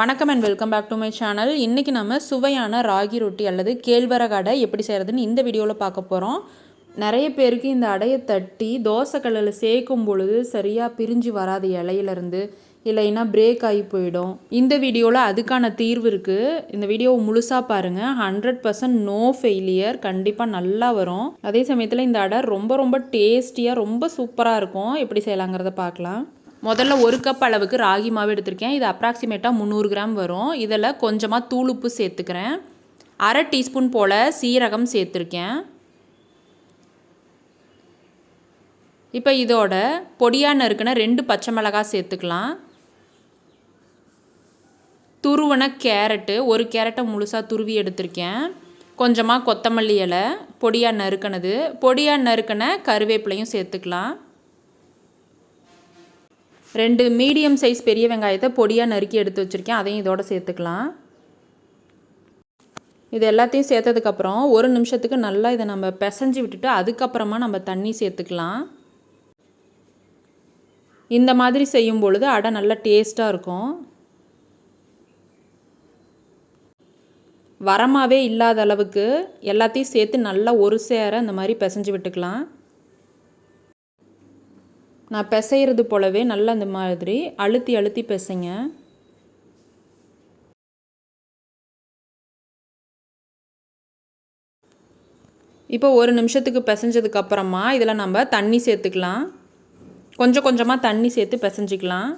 வணக்கம் and welcome back to my channel இன்றைக்கி நம்ம சுவையான ராகி ரொட்டி அல்லது கேழ்வரகு அடை எப்படி செய்கிறதுன்னு இந்த வீடியோவில் பார்க்க போகிறோம் நிறைய பேருக்கு இந்த அடையை தட்டி தோசைக்கல்லில் சேர்க்கும் பொழுது சரியாக பிரிஞ்சு வராது இலையிலேருந்து இல்லைன்னா பிரேக் ஆகி போயிடும். இந்த வீடியோவில் அதுக்கான தீர்வு இருக்குது இந்த வீடியோவை முழுசாக பாருங்கள் ஹண்ட்ரட் பர்சன்ட் நோ ஃபெயிலியர் கண்டிப்பாக நல்லா வரும். அதே சமயத்தில் இந்த அடை ரொம்ப ரொம்ப டேஸ்டியாக ரொம்ப சூப்பராக இருக்கும். எப்படி செய்யலாங்கிறத பார்க்கலாம். முதல்ல ஒரு கப் அளவுக்கு ராகி மாவு எடுத்திருக்கேன். இது அப்ராக்சிமேட்டாக முந்நூறு கிராம் வரும். இதில் கொஞ்சமாக தூளுப்பு சேர்த்துக்கிறேன். அரை டீஸ்பூன் போல் சீரகம் சேர்த்துருக்கேன். இப்போ இதோட பொடியாக நறுக்கின ரெண்டு பச்சை மிளகாய் சேர்த்துக்கலாம். துருவன கேரட்டு ஒரு கேரட்டை முழுசாக துருவி எடுத்திருக்கேன். கொஞ்சமாக கொத்தமல்லி இலை பொடியாக நறுக்கினது. பொடியாக நறுக்கின கருவேப்பிலையும் சேர்த்துக்கலாம். ரெண்டு மீடியம் சைஸ் பெரிய வெங்காயத்தை பொடியாக நறுக்கி எடுத்து வச்சுருக்கேன். அதையும் இதோட சேர்த்துக்கலாம். இது எல்லாத்தையும் சேர்த்ததுக்கப்புறம் ஒரு நிமிஷத்துக்கு நல்லா இதை நம்ம பிசைஞ்சு விட்டுட்டு அதுக்கப்புறமா நம்ம தண்ணி சேர்த்துக்கலாம். இந்த மாதிரி செய்யும் பொழுது அடை நல்லா டேஸ்ட்டாக இருக்கும். வரமாவே இல்லாத அளவுக்கு எல்லாத்தையும் சேர்த்து நல்லா ஒரு சேர இந்த மாதிரி பிசைஞ்சு விட்டுக்கலாம். நான் பிசைகிறது போலவே நல்லா அந்த மாதிரி அழுத்தி அழுத்தி பிசைங்க. இப்போ ஒரு நிமிஷத்துக்கு பிசைஞ்சதுக்கு அப்புறமா இதில் நம்ம தண்ணி சேர்த்துக்கலாம். கொஞ்சம் கொஞ்சமாக தண்ணி சேர்த்து பிசைஞ்சிக்கலாம்.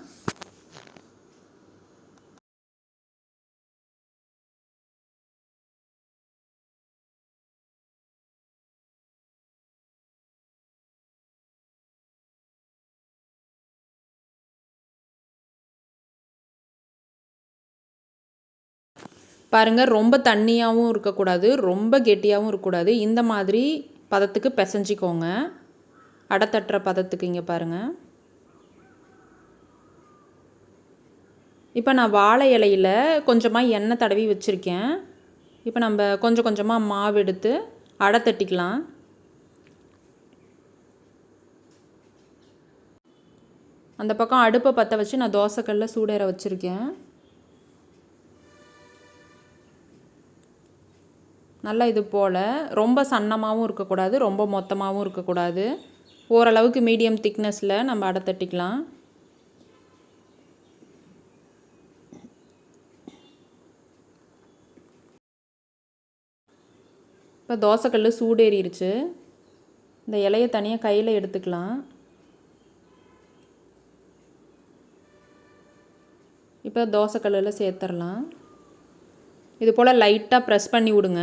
பாருங்கள் ரொம்ப தண்ணியாகவும் இருக்கக்கூடாது ரொம்ப கெட்டியாகவும் இருக்கக்கூடாது. இந்த மாதிரி பதத்துக்கு பிசைஞ்சிக்கோங்க. அடத்தட்டுற பதத்துக்கு இங்கே பாருங்கள் இப்போ நான் வாழை இலையில் கொஞ்சமாக எண்ணெய் தடவி வச்சுருக்கேன். இப்போ நம்ம கொஞ்சம் கொஞ்சமாக மாவு எடுத்து அடை தட்டிக்கலாம். அந்த பக்கம் அடுப்பை பற்ற வச்சு நான் தோசைக்கல்ல சூடேற வச்சுருக்கேன். நல்லா இது போல். ரொம்ப சன்னமாகவும் இருக்கக்கூடாது ரொம்ப மொத்தமாகவும் இருக்கக்கூடாது. ஓரளவுக்கு மீடியம் திக்னஸில் நம்ம அடை தட்டிக்கலாம். இப்போ தோசைக்கல் சூடேறிடுச்சு இந்த இலையை தனியாக கையில் எடுத்துக்கலாம். இப்போ தோசைக்கல்லில் சேர்த்துடலாம் இது போல் லைட்டாக ப்ரெஸ் பண்ணி விடுங்க.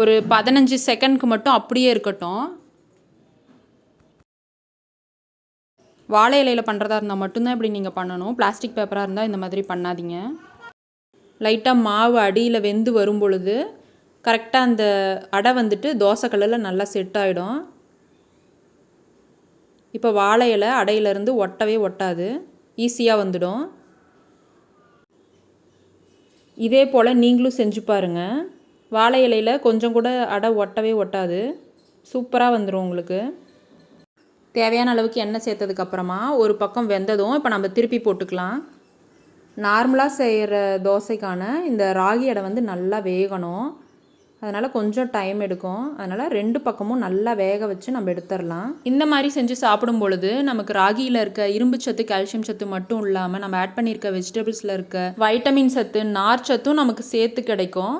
ஒரு பதினஞ்சு செகண்ட்க்கு மட்டும் அப்படியே இருக்கட்டும். வாழை இலையில் பண்ணுறதா இருந்தால் மட்டும்தான் இப்படி நீங்கள் பண்ணணும். பிளாஸ்டிக் பேப்பராக இருந்தால் இந்த மாதிரி பண்ணாதீங்க. லைட்டாக மாவு அடியில் வெந்து வரும் பொழுது கரெக்டாக அந்த அடை வந்துட்டு தோசை கல்லில் நல்லா செட் ஆகிடும் இப்போ வாழை இலை அடையிலேருந்து ஒட்டவே ஒட்டாது. ஈஸியாக வந்துடும். இதே போல் நீங்களும் செஞ்சு பாருங்கள் வாழை இலையில் கொஞ்சம் கூட அடை ஒட்டவே ஒட்டாது. சூப்பராக வந்துடும் உங்களுக்கு. தேவையான அளவுக்கு எண்ணெய் சேர்த்ததுக்கப்புறமா ஒரு பக்கம் வெந்ததும் இப்போ நம்ம திருப்பி போட்டுக்கலாம். நார்மலாக செய்கிற தோசைக்கான இந்த ராகி அடை வந்து நல்லா வேகணும். அதனால் கொஞ்சம் டைம் எடுக்கும். அதனால் ரெண்டு பக்கமும் நல்லா வேக வச்சு நம்ம எடுத்துடலாம். இந்த மாதிரி செஞ்சு சாப்பிடும் பொழுது நமக்கு ராகியில் இருக்க இரும்பு சத்து கால்சியம் சத்து மட்டும் இல்லாமல் நம்ம ஆட் பண்ணியிருக்க வெஜிடபிள்ஸில் இருக்க வைட்டமின் சத்து நார் சத்தும் நமக்கு சேர்த்து கிடைக்கும்.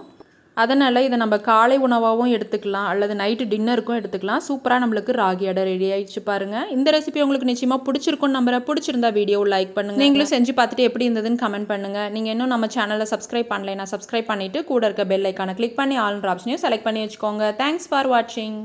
அதனால் இதை நம்ம காலை உணவாகவும் எடுத்துக்கலாம் அல்லது நைட்டு டின்னருக்கும் எடுத்துக்கலாம். சூப்பராக நம்மளுக்கு ராகி அடை ரெடி ஆயிடுச்சு பாருங்கள் இந்த ரெசிபி உங்களுக்கு நிச்சயமாக பிடிச்சிருக்கும் நம்பரை பிடிச்சிருந்தா வீடியோ லைக் பண்ணுங்கள் நீங்களும் செஞ்சு பார்த்துட்டு எப்படி இருந்ததுன்னு கமெண்ட் பண்ணுங்கள் நீங்கள் இன்னும் நம்ம சேனலை சப்ஸ்கிரைப் பண்ணலைன்னா சப்ஸ்கிரைப் பண்ணிவிட்டு கூட இருக்க பெல் ஐக்கானை கிளிக் பண்ணி ஆல்ன்ற ஆப்ஷனையும் செலக்ட் பண்ணி வச்சுக்கோங்க. தேங்க்ஸ் ஃபார் வாட்சிங்